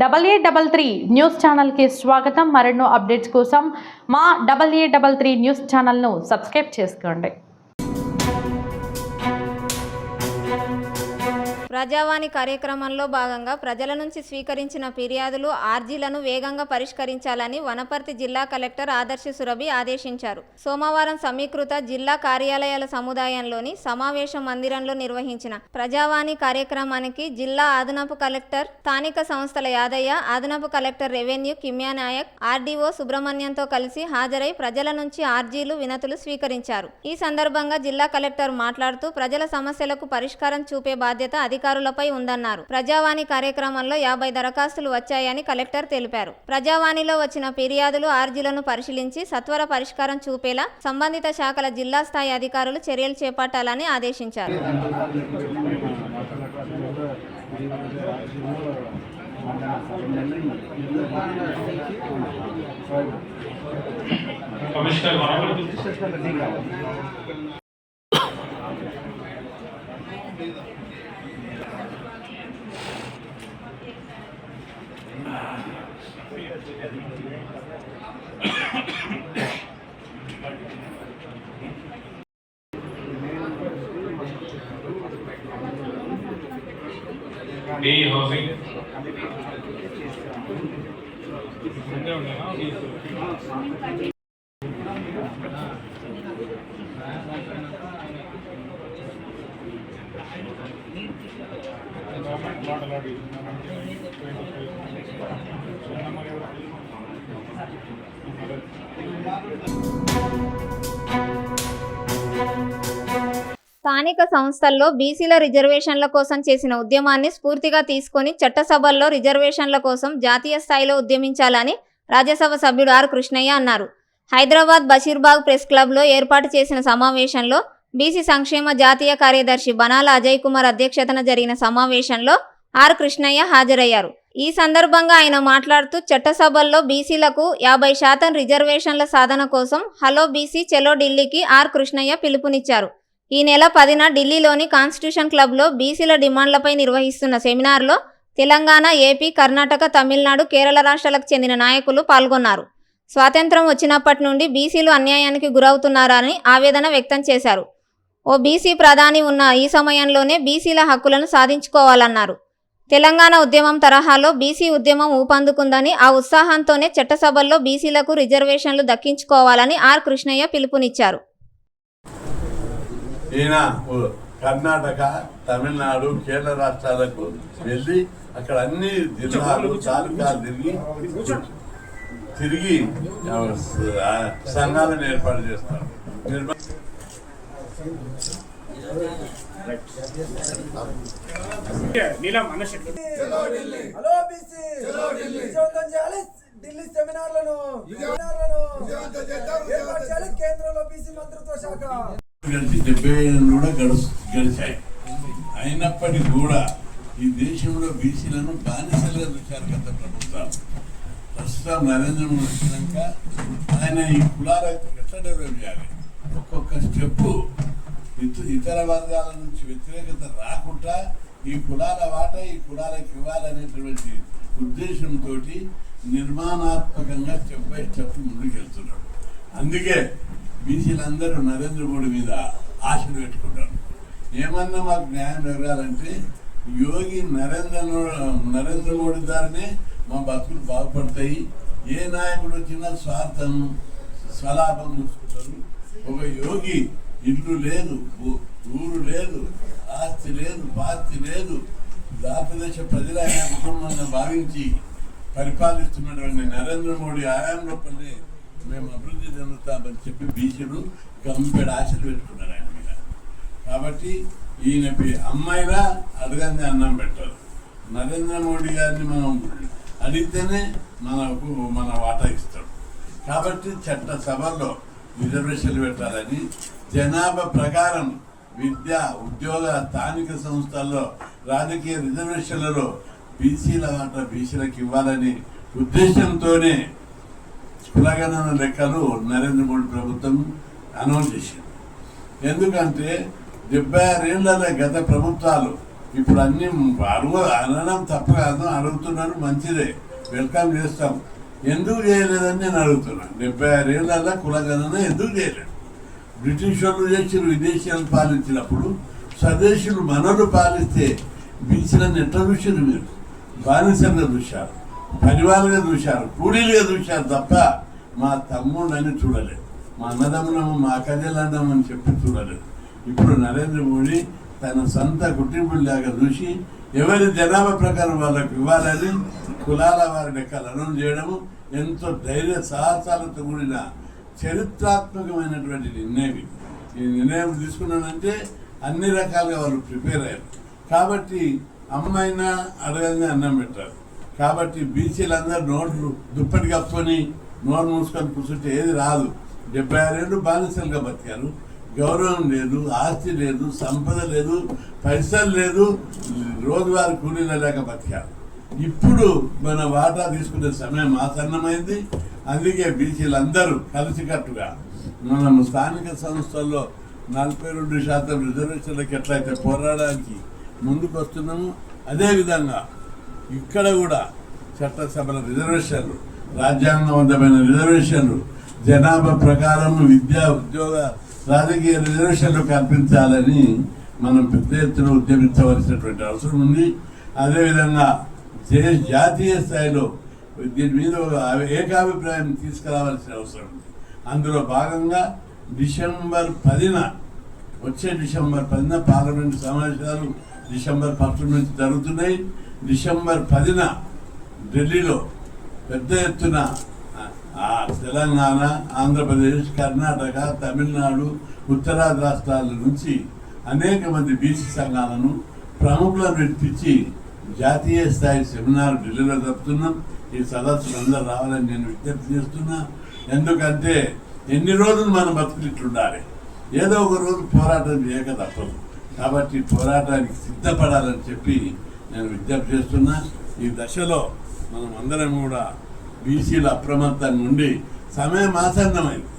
Double A double three news ఛానల్కి స్వాగతం. మరెన్నో అప్డేట్స్ కోసం మా double A double three news ఛానల్ను సబ్స్క్రైబ్ చేసుకోండి. ప్రజావాణి కార్యక్రమంలో భాగంగా ప్రజల నుంచి స్వీకరించిన ఫిర్యాదులు ఆర్జీలను వేగంగా పరిష్కరించాలని వనపర్తి జిల్లా కలెక్టర్ ఆదర్శ సురభి ఆదేశించారు. సోమవారం సమీకృత జిల్లా కార్యాలయాల సముదాయంలోని సమావేశ మందిరంలో నిర్వహించిన ప్రజావాణి కార్యక్రమానికి జిల్లా అదనపు కలెక్టర్ స్థానిక సంస్థల యాదయ్య అదనపు collector revenue Kimya Naik RDO సుబ్రహ్మణ్యంతో కలిసి హాజరై ప్రజల నుంచి ఆర్జీలు వినతులు స్వీకరించారు. ఈ సందర్భంగా జిల్లా కలెక్టర్ మాట్లాడుతూ ప్రజల సమస్యలకు పరిష్కారం చూపే బాధ్యత అధికారులపై ఉందన్నారు. ప్రజావాణి కార్యక్రమంలో యాభై దరఖాస్తులు వచ్చాయని కలెక్టర్ తెలిపారు. ప్రజావాణిలో వచ్చిన ఫిర్యాదులు ఆర్జీలను పరిశీలించి సత్వర పరిష్కారం చూపేలా సంబంధిత శాఖల జిల్లా స్థాయి అధికారులు చర్యలు చేపట్టాలని ఆదేశించారు. AE housing Thank you. స్థానిక సంస్థల్లో బీసీల రిజర్వేషన్ల కోసం చేసిన ఉద్యమాన్ని స్ఫూర్తిగా తీసుకొని చట్టసభల్లో రిజర్వేషన్ల కోసం జాతీయ స్థాయిలో ఉద్యమించాలని రాజ్యసభ సభ్యుడు ఆర్ కృష్ణయ్య అన్నారు. హైదరాబాద్ బషీర్బాగ్ ప్రెస్ క్లబ్లో ఏర్పాటు చేసిన సమావేశంలో బీసీ సంక్షేమ జాతీయ కార్యదర్శి బనాల అజయ్ కుమార్ అధ్యక్షతన జరిగిన సమావేశంలో ఆర్ కృష్ణయ్య హాజరయ్యారు. ఈ సందర్భంగా ఆయన మాట్లాడుతూ చట్టసభల్లో బీసీలకు యాభై శాతం రిజర్వేషన్ల సాధన కోసం హలో బీసీ చెలో ఢిల్లీకి ఆర్ కృష్ణయ్య పిలుపునిచ్చారు. ఈ నెల పదిన ఢిల్లీలోని కాన్స్టిట్యూషన్ క్లబ్లో బీసీల డిమాండ్లపై నిర్వహిస్తున్న సెమినార్లో తెలంగాణ ఏపీ కర్ణాటక తమిళనాడు కేరళ రాష్ట్రాలకు చెందిన నాయకులు పాల్గొన్నారు. స్వాతంత్రం వచ్చినప్పటి నుండి బీసీలు అన్యాయానికి గురవుతున్నారని ఆవేదన వ్యక్తం చేశారు. ఓ బీసీ ప్రధాని ఉన్న ఈ సమయంలోనే బీసీల హక్కులను సాధించుకోవాలన్నారు. తెలంగాణ ఉద్యమం తరహాలో బీసీ ఉద్యమం ఊపందుకుందని ఆ ఉత్సాహంతోనే చట్టసభల్లో బీసీలకు రిజర్వేషన్లు దక్కించుకోవాలని ఆర్ కృష్ణయ్య పిలుపునిచ్చారు. ఈయన కర్ణాటక తమిళనాడు కేరళ రాష్ట్రాలకు వెళ్ళి అక్కడ అన్ని జిల్లాలు తాలూకాలు తిరిగి తిరిగి ఆ, సంఘాలను ఏర్పాటు చేస్తారు. నిర్మ- నీలం అన్నశెట్టి హలో బీసీ విజయవంతం చేయాలి. ఢిల్లీ సెమినార్లను సెమినార్లను ఏర్పాటు చేయాలి. కేంద్రంలో బీసీ మంత్రిత్వ శాఖ. డెబ్బై ఏళ్ళు కూడా గడుచు గడిచాయి. అయినప్పటికీ కూడా ఈ దేశంలో బీసీలను బానిసలుగా చూశారు గత ప్రభుత్వాలు. ప్రస్తుతం నరేంద్ర మోడీ వచ్చినాక ఆయన ఈ కులాలకు ఎట్లా డెవలప్ చేయాలి? ఒక్కొక్క స్టెప్పు ఇతర వర్గాల నుంచి వ్యతిరేకత రాకుండా ఈ కులాల వాట ఈ కులాలకు ఇవ్వాలనేటువంటి ఉద్దేశంతో నిర్మాణాత్మకంగా స్టెప్ బై స్టెప్ ముందుకెళ్తున్నాడు. అందుకే బీసీలందరూ నరేంద్ర మోడీ మీద ఆశలు పెట్టుకుంటారు. ఏమన్నా మాకు న్యాయం జరగాలంటే యోగి నరేంద్ర నరేంద్ర మోడీ ద్వారానే మా బతుకులు బాగుపడతాయి. ఏ నాయకుడు వచ్చినా స్వార్థం స్వలాభం చూసుకుంటారు. ఒక యోగి ఇల్లు లేదు ఊరు లేదు ఆస్తి లేదు పాస్తి లేదు. భారతదేశ ప్రజల ఆయన కుటుంబంగా భావించి పరిపాలిస్తున్నటువంటి నరేంద్ర మోడీ ఆయాంలో పల్లె మేము అభివృద్ధి చెందుతామని చెప్పి బీజుడు గంపెడు ఆశలు పెట్టుకున్నారు ఆయన మీద. కాబట్టి ఈయన అమ్మాయిలా అడగని అడగంది అన్నం పెట్టారు నరేంద్ర మోడీ గారిని మనం అడిగితేనే మనకు మన వాటా ఇస్తాడు కాబట్టి చట్ట సభల్లో రిజర్వేషన్లు పెట్టాలని జనాభా ప్రకారం విద్య ఉద్యోగ స్థానిక సంస్థల్లో రాజకీయ రిజర్వేషన్లలో బీసీల వాటా బీసీలకు ఇవ్వాలని ఉద్దేశంతోనే కులగణన లెక్కలు నరేంద్ర మోడీ ప్రభుత్వం అనౌన్స్ చేసింది. ఎందుకంటే డెబ్బై ఆరేళ్ళలో గత ప్రభుత్వాలు ఇప్పుడు అన్ని అడుగు అనడం తప్పు కాదు అడుగుతున్నాను మంచిదే వెల్కమ్ చేస్తాం. ఎందుకు చేయలేదని నేను అడుగుతున్నాను డెబ్బై ఆరు కులగణన ఎందుకు చేయలేదు? బ్రిటిష్ వాళ్ళు చేసిన విదేశీయాలు పాలించినప్పుడు స్వదేశీయులు మనలు పాలిస్తే బీసీలను ఎట్లా చూసారు మీరు? బానిసలుగా చూశారు పరివారంగా చూశారు కూలీలుగా చూశారు తప్ప మా తమ్ముడని చూడలేదు. మా అన్నదమ్ములము మా కజలన్నము అని చెప్పి చూడలేదు. ఇప్పుడు నరేంద్ర మోడీ తన సొంత కుటుంబుల్లాగా చూసి ఎవరి జనాభా ప్రకారం వాళ్ళకు ఇవ్వాలని కులాల వారి లెక్కలు అనౌన్స్ చేయడము ఎంతో ధైర్య సాహసాలతో కూడిన చరిత్రాత్మకమైనటువంటి నిర్ణయం. ఈ నిర్ణయం తీసుకున్నానంటే అన్ని రకాలుగా వాళ్ళు ప్రిపేర్ అయ్యారు. కాబట్టి అమ్మైనా అడగని అన్నం పెట్టారు. కాబట్టి బీసీలందరూ నోట్లు దుప్పటి కప్పుకొని నోరు మూసుకొని కూర్చుంటే ఏది రాదు. డెబ్బై ఆరేళ్ళు బానిసలుగా బతికారు. గౌరవం లేదు ఆస్తి లేదు సంపద లేదు పైసలు లేదు రోజువారి కూలీల లేక బతికారు. ఇప్పుడు మన వాటా తీసుకునే సమయం ఆసన్నమైంది. అందుకే బీసీలందరూ కలిసికట్టుగా మనం స్థానిక సంస్థల్లో నలభై రెండు శాతం రిజర్వేషన్లకు ఎట్లయితే పోరాడడానికి ముందుకు వస్తున్నామో అదేవిధంగా ఇక్కడ కూడా చట్టసభల రిజర్వేషన్లు రాజ్యాంగవంతమైన రిజర్వేషన్లు జనాభా ప్రకారం విద్యా ఉద్యోగ రాజకీయ రిజర్వేషన్లు కల్పించాలని మనం పెద్ద ఎత్తున ఉద్యమించవలసినటువంటి అవసరం ఉంది. అదేవిధంగా దేశ జాతీయ స్థాయిలో దీని మీద ఒక ఏకాభిప్రాయం తీసుకురావాల్సిన అవసరం ఉంది. అందులో భాగంగా డిసెంబర్ పదిన వచ్చే డిసెంబర్ పదిన పార్లమెంట్ సమావేశాలు డిసెంబర్ ఫస్ట్ నుంచి జరుగుతున్నాయి. డిసెంబర్ పదిన ఢిల్లీలో పెద్ద ఎత్తున తెలంగాణ ఆంధ్రప్రదేశ్ కర్ణాటక తమిళనాడు ఉత్తరాది రాష్ట్రాల నుంచి అనేక మంది బీసీ సంఘాలను ప్రముఖులను ఎత్తించి జాతీయ స్థాయి సెమినార్ ఢిల్లీలో జరుపుతున్నాం. ఈ సదస్సులు అందరూ రావాలని నేను విజ్ఞప్తి చేస్తున్నా. ఎందుకంటే ఎన్ని రోజులు మన బతుకులు ఇట్లుండాలి ఏదో ఒక రోజు పోరాటం చేయక తప్పదు. కాబట్టి పోరాటానికి సిద్ధపడాలని చెప్పి నేను విజ్ఞప్తి చేస్తున్నా. ఈ దశలో మనం అందరం కూడా బీసీల అప్రమత్తం నుండి సమయం ఆసన్నమైంది.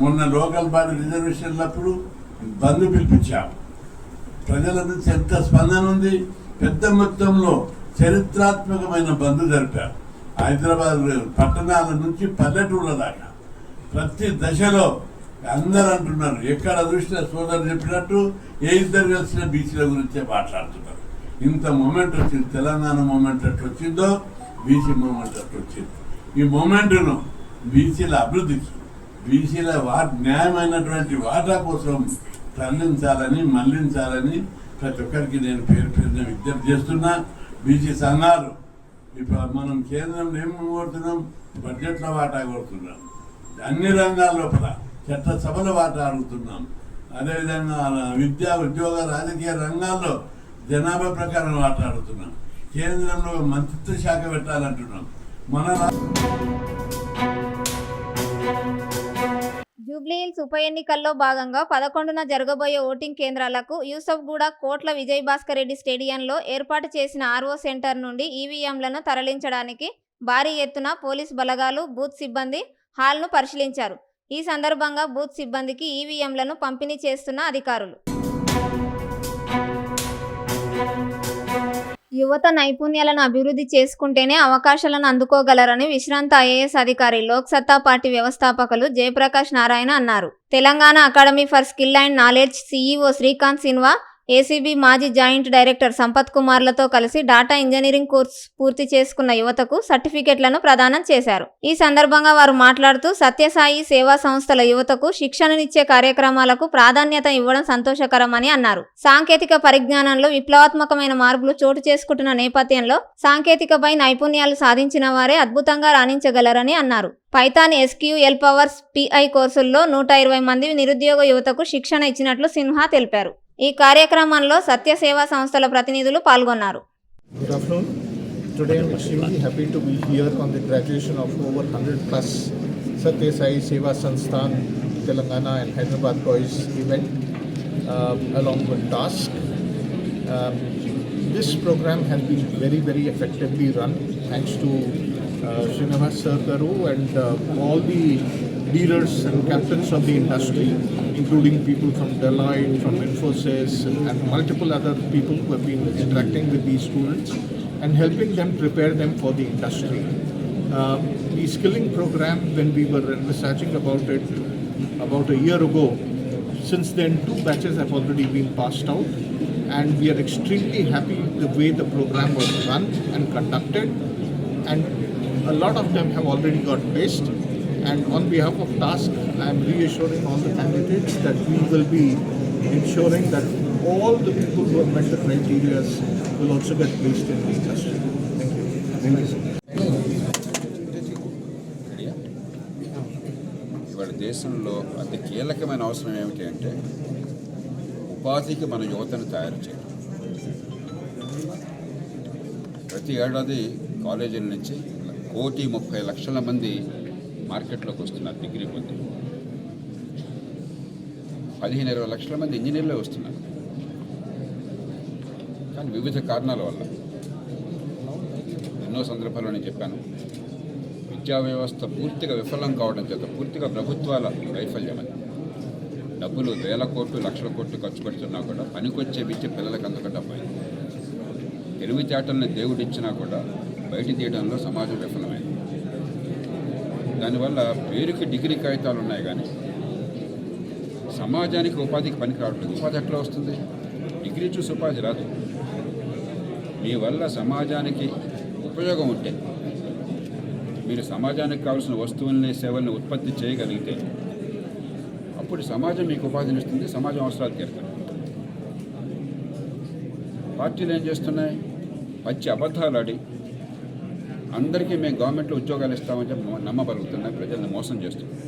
మొన్న లోకల్ బాడీ రిజర్వేషన్లప్పుడు బంద్ పిలిపించాము. ప్రజల నుంచి ఎంత స్పందన ఉంది? పెద్ద మొత్తంలో చరిత్రాత్మకమైన బంద్ జరిపారు. హైదరాబాద్ పట్టణాల నుంచి పల్లెటూళ్ళ దాకా. ప్రతి దశలో అందరూ అంటున్నారు ఎక్కడ చూసినా సోదరు చెప్పినట్టు ఏ ఇద్దరు కలిసిన బీసీల గురించే మాట్లాడుతున్నారు. ఇంత మూమెంట్ వచ్చింది తెలంగాణ మూమెంట్ ఎట్లా వచ్చిందో బీసీ మూమెంట్ అట్లా వచ్చింది ఈ మూమెంట్ను బీసీల అభివృద్ధికి బీసీల వా న్యాయమైనటువంటి వాటా కోసం తరలించాలని మళ్ళించాలని ప్రతి ఒక్కరికి నేను పేరు పేరున విజ్ఞప్తి చేస్తున్నా. బీసీ సంఘాలు ఇప్పుడు మనం కేంద్రంలో ఏం కోరుతున్నాం బడ్జెట్లో వాటా కోరుతున్నాం అన్ని రంగాల లోపల చట్ట సభల వాటా అడుగుతున్నాం. అదేవిధంగా విద్యా ఉద్యోగ రాజకీయ రంగాల్లో జనాభా ప్రకారం వాటా అడుగుతున్నాం. కేంద్రంలో మంత్రిత్వ శాఖ పెట్టాలంటున్నాం మన జూబ్లీహిల్స్ ఉప ఎన్నికల్లో భాగంగా పదకొండున జరగబోయే ఓటింగ్ కేంద్రాలకు యూసఫ్గూడ కోట్ల విజయ్ భాస్కర్ రెడ్డి స్టేడియంలో ఏర్పాటు చేసిన ఆర్ఓ సెంటర్ నుండి ఈవీఎంలను తరలించడానికి భారీ ఎత్తున పోలీస్ బలగాలు బూత్ సిబ్బంది హాల్ను పరిశీలించారు. ఈ సందర్భంగా బూత్ సిబ్బందికి ఈవీఎంలను పంపిణీ చేస్తున్న అధికారులు. యువత నైపుణ్యాలను అభివృద్ధి చేసుకుంటేనే అవకాశాలను అందుకోగలరని విశ్రాంత ఐఏఎస్ అధికారి లోక్సత్తా పార్టీ వ్యవస్థాపకులు జయప్రకాష్ నారాయణ అన్నారు. Telangana academy for skill and knowledge CEO Srikanth Sinha ACB మాజీ జాయింట్ డైరెక్టర్ సంపత్ కుమార్లతో కలిసి డాటా ఇంజనీరింగ్ కోర్స్ పూర్తి చేసుకున్న యువతకు సర్టిఫికెట్లను ప్రదానం చేశారు. ఈ సందర్భంగా వారు మాట్లాడుతూ సత్యసాయి సేవా సంస్థల యువతకు శిక్షణనిచ్చే కార్యక్రమాలకు ప్రాధాన్యత ఇవ్వడం సంతోషకరమని అన్నారు. సాంకేతిక పరిజ్ఞానంలో విప్లవాత్మకమైన మార్పులు చోటు చేసుకుంటున్న నేపథ్యంలో సాంకేతికపై నైపుణ్యాలు సాధించిన వారే అద్భుతంగా రాణించగలరని అన్నారు. పైథాన్ ఎస్క్యూఎల్ పవర్స్ పిఐ కోర్సుల్లో నూట ఇరవై మంది నిరుద్యోగ యువతకు శిక్షణ ఇచ్చినట్లు సిన్హా తెలిపారు. ఈ కార్యక్రమంలో సత్య సేవా సంస్థల ప్రతినిధులు పాల్గొన్నారు Good afternoon. Today I'm extremely happy to be here on the graduation of over 100 plus Satya Sai Seva Sansthan Telangana and Hyderabad Boys event um, along with TASK. Um, this program has been very, very effectively run thanks to uh, Srinivas Sir Garu and uh, all the leaders and captains of the industry, including people from Deloitte, from Infosys, and multiple other people who have been interacting with these students and helping them prepare them for the industry. Uh, the skilling program, when we were researching about it about a year ago, since then two batches have already been passed out, and we are extremely happy the way the program was run and conducted, and a lot of them have already got placed. And on behalf of Task, I am reassuring all the candidates that we will be ensuring that all the people who have met the criteria will also get placed in the industry. Thank you. Thank you, sir. ఇవాళ దేశంలో అతి కీలకమైన అవసరం ఏమిటి అంటే ఉపాధికి మన యువతను తయారు చేయడం ప్రతి ఏడాది కాలేజీల నుంచి కోటి ముప్పై లక్షల మంది మార్కెట్లోకి వస్తున్నారు డిగ్రీ పొంది పదిహేను ఇరవై లక్షల మంది ఇంజనీర్లే వస్తున్నారు. కానీ వివిధ కారణాల వల్ల. ఎన్నో సందర్భాల్లో నేను చెప్పాను. విద్యా వ్యవస్థ పూర్తిగా విఫలం కావడం చేత పూర్తిగా ప్రభుత్వాల వైఫల్యం అది. డబ్బులు వేల కోట్లు లక్షల కోట్లు ఖర్చు పెడుతున్నా కూడా పనికొచ్చే విద్య పిల్లలకు అందకుండా పోయింది. తెలివితేటల్ని దేవుడిచ్చినా కూడా బయట తీయడంలో సమాజం విఫలమైంది. దానివల్ల పేరుకి డిగ్రీ కాగితాలు ఉన్నాయి కానీ సమాజానికి ఉపాధికి పనికి రావట్లేదు ఉపాధి ఎట్లా వస్తుంది? డిగ్రీ చూసి ఉపాధి రాదు. మీ వల్ల సమాజానికి ఉపయోగం ఉంటే మీరు సమాజానికి కావాల్సిన వస్తువుల్ని సేవల్ని ఉత్పత్తి చేయగలిగితే అప్పుడు సమాజం మీకు ఉపాధిని ఇస్తుంది సమాజం అవసరాలు తీరుతారు పార్టీలు ఏం చేస్తున్నాయి? పచ్చి అబద్ధాలు ఆడి అందరికీ మేము గవర్నమెంట్లో ఉద్యోగాలు ఇస్తామని చెప్పి నమ్మబలుగుతున్నాయి. ప్రజల్ని మోసం చేస్తున్నాం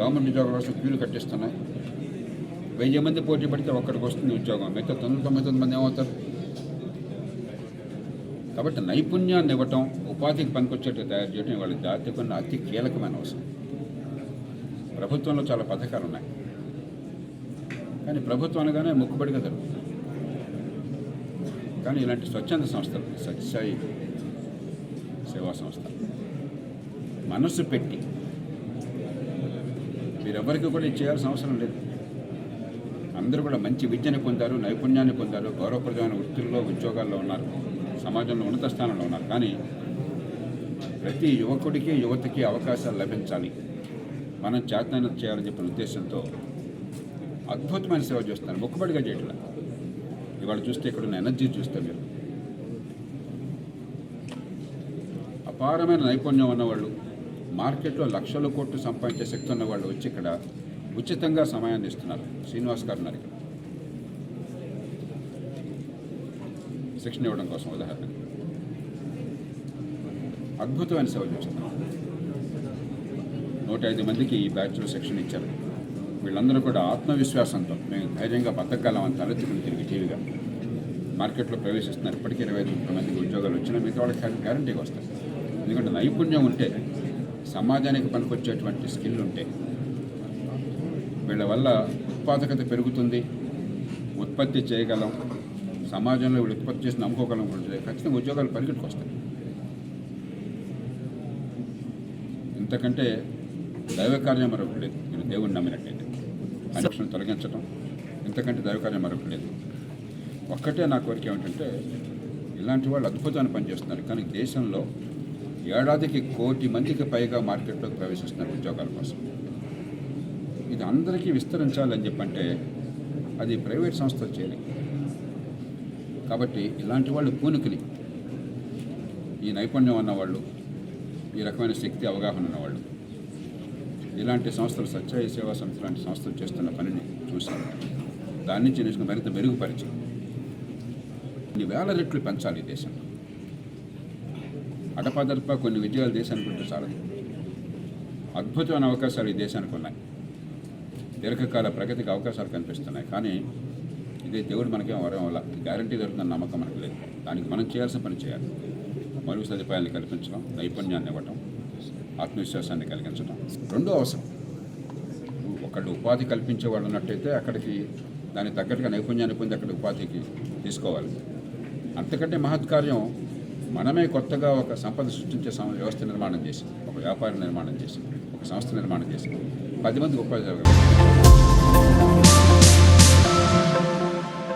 గవర్నమెంట్ ఉద్యోగాల కోసం క్యూలు కట్టిస్తున్నాయి. వెయ్యి మంది పోటీ పడితే ఒక్కడికి వస్తుంది ఉద్యోగం. మిగతా తొమ్మిది తొమ్మిది తొమ్మిది మంది ఏమవుతారు? కాబట్టి నైపుణ్యాన్ని ఇవ్వటం ఉపాధికి పనికొచ్చేట్టు తయారు చేయడం వాళ్ళకి జాతికి అతి కీలకమైన అవసరం. ప్రభుత్వంలో చాలా పథకాలు ఉన్నాయి. కానీ ప్రభుత్వం అనగానే మొక్కుబడిగా జరుగుతుంది. కానీ ఇలాంటి స్వచ్ఛంద సంస్థలు సత్యసాయి సేవా సంస్థ మనస్సు పెట్టి. మీరెవరికి కూడా చేయాల్సిన అవసరం లేదు. అందరూ కూడా మంచి విద్యను పొందారు నైపుణ్యాన్ని పొందారు గౌరవప్రదమైన వృత్తుల్లో ఉద్యోగాల్లో ఉన్నారు సమాజంలో ఉన్నత స్థానంలో ఉన్నారు. కానీ ప్రతి యువకుడికి యువతకి అవకాశాలు లభించాలి. మనం చేతనం చేయాలని చెప్పిన ఉద్దేశంతో అద్భుతమైన సేవ చేస్తున్నారు. మొక్కుబడిగా చేయట్లా. ఇవాళ చూస్తే ఇక్కడ ఉన్న ఎనర్జీ చూస్తే మీరు. అపారమైన నైపుణ్యం ఉన్నవాళ్ళు మార్కెట్లో లక్షల కోట్లు సంపాదించే శక్తి ఉన్న వాళ్ళు వచ్చి ఇక్కడ ఉచితంగా సమయాన్ని ఇస్తున్నారు. శ్రీనివాస్ గారు ఉన్నారు ఇక్కడ. శిక్షణ ఇవ్వడం కోసం ఉదాహరణ అద్భుతమైన సేవ చేస్తున్నారు. నూట ఐదు మందికి ఈ బ్యాచ్లో శిక్షణ ఇచ్చారు. వీళ్ళందరూ కూడా ఆత్మవిశ్వాసంతో మేము ధైర్యంగా బతకగలమని తలెత్తుకుని తిరిగి టీవీగా మార్కెట్లో ప్రవేశిస్తున్నారు. ఇప్పటికీ ఇరవై ఐదు ముప్పై మందికి ఉద్యోగాలు వచ్చినా మిగతా వాళ్ళకి గ్యారంటీగా వస్తాయి. ఎందుకంటే నైపుణ్యం ఉంటే సమాజానికి పనికొచ్చేటువంటి స్కిల్ ఉంటే వీళ్ళ వల్ల ఉత్పాదకత పెరుగుతుంది ఉత్పత్తి చేయగలం సమాజంలో వీళ్ళు ఉత్పత్తి చేసి నమ్ముకోగలం ఉంటుంది ఖచ్చితంగా ఉద్యోగాలు పరిగెట్టుకు వస్తాయి ఇంతకంటే దైవ కార్యం మరొకటి లేదు. మీరు దేవుడిని నమ్మినట్టయితే. అన్వేషణ తొలగించడం ఇంతకంటే దైవ కార్యం మరొకటి లేదు. ఒక్కటే నా కోరిక ఏమిటంటే ఇలాంటి వాళ్ళు అద్భుతాన్ని పనిచేస్తున్నారు. కానీ దేశంలో ఏడాదికి కోటి మందికి పైగా మార్కెట్లోకి ప్రవేశిస్తున్నారు ఉద్యోగాల కోసం. ఇది అందరికీ విస్తరించాలని చెప్పంటే అది ప్రైవేట్ సంస్థలు చేయాలి. కాబట్టి ఇలాంటి వాళ్ళు పూనుకుని ఈ నైపుణ్యం ఉన్నవాళ్ళు ఈ రకమైన శక్తి అవగాహన ఉన్నవాళ్ళు ఇలాంటి సంస్థలు సత్యాయి సేవా సంస్థ లాంటి సంస్థలు చేస్తున్న పనిని చూశాను దాని నుంచి నేర్చుకుని మరింత మెరుగుపరిచి వేల రెట్లు పెంచాలి ఈ దేశంలో. అడపదడప కొన్ని విజయాలు దేశానికి ఉంటే చాలదు. అద్భుతమైన అవకాశాలు ఈ దేశానికి ఉన్నాయి దీర్ఘకాల ప్రగతికి అవకాశాలు కనిపిస్తున్నాయి. కానీ ఇదే దేవుడు మనకేం వరం వల్ల గ్యారంటీ దొరుకుతున్న నమ్మకం మనకు లేదు. దానికి మనం చేయాల్సిన పని చేయాలి. మరుగు సదుపాయాన్ని కల్పించడం నైపుణ్యాన్ని ఇవ్వటం ఆత్మవిశ్వాసాన్ని కలిగించడం రెండో అవసరం. ఒకళ్ళు ఉపాధి కల్పించేవాడు ఉన్నట్టయితే అక్కడికి దానికి తగ్గట్టుగా నైపుణ్యాన్ని పొంది అక్కడ ఉపాధికి తీసుకోవాలి. అంతకంటే మహత్కార్యం మనమే కొత్తగా ఒక సంపద సృష్టించే వ్యవస్థ నిర్మాణం చేసి ఒక వ్యాపార నిర్మాణం చేసి ఒక సంస్థ నిర్మాణం చేసి పది మందికి ఉపాధి జరగలేదు